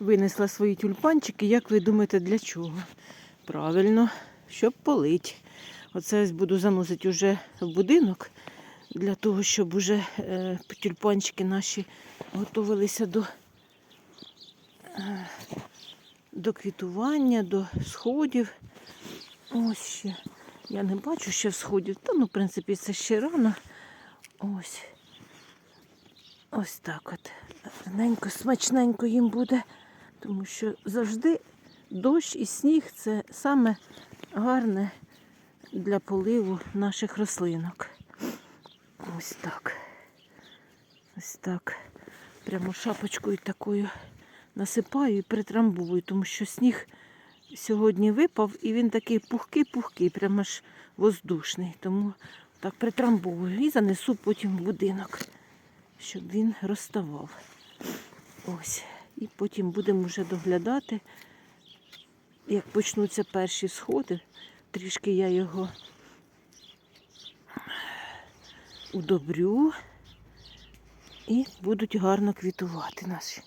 винесла свої тюльпанчики. Як ви думаєте, для чого? Правильно, щоб полить. Оце ось буду заносити вже в будинок для того, щоб уже е, тюльпанчики наші готувалися до, е, до квітування, до сходів. Ось ще. Я не бачу ще сходів. Та ну, в принципі, це ще рано. Ось. Ось так от. Раненько, смачненько їм буде, тому що завжди дощ і сніг це саме гарне для поливу наших рослинок. Ось так. Ось так. Прямо шапочкою такою насипаю і притрамбовую, тому що сніг сьогодні випав і він такий пухкий-пухкий, прямо ж воздушний. Тому так притрамбовую і занесу потім в будинок, щоб він розставав. Ось. І потім будемо вже доглядати. Як почнуться перші сходи, трішки я його удобрю і будуть гарно квітувати наші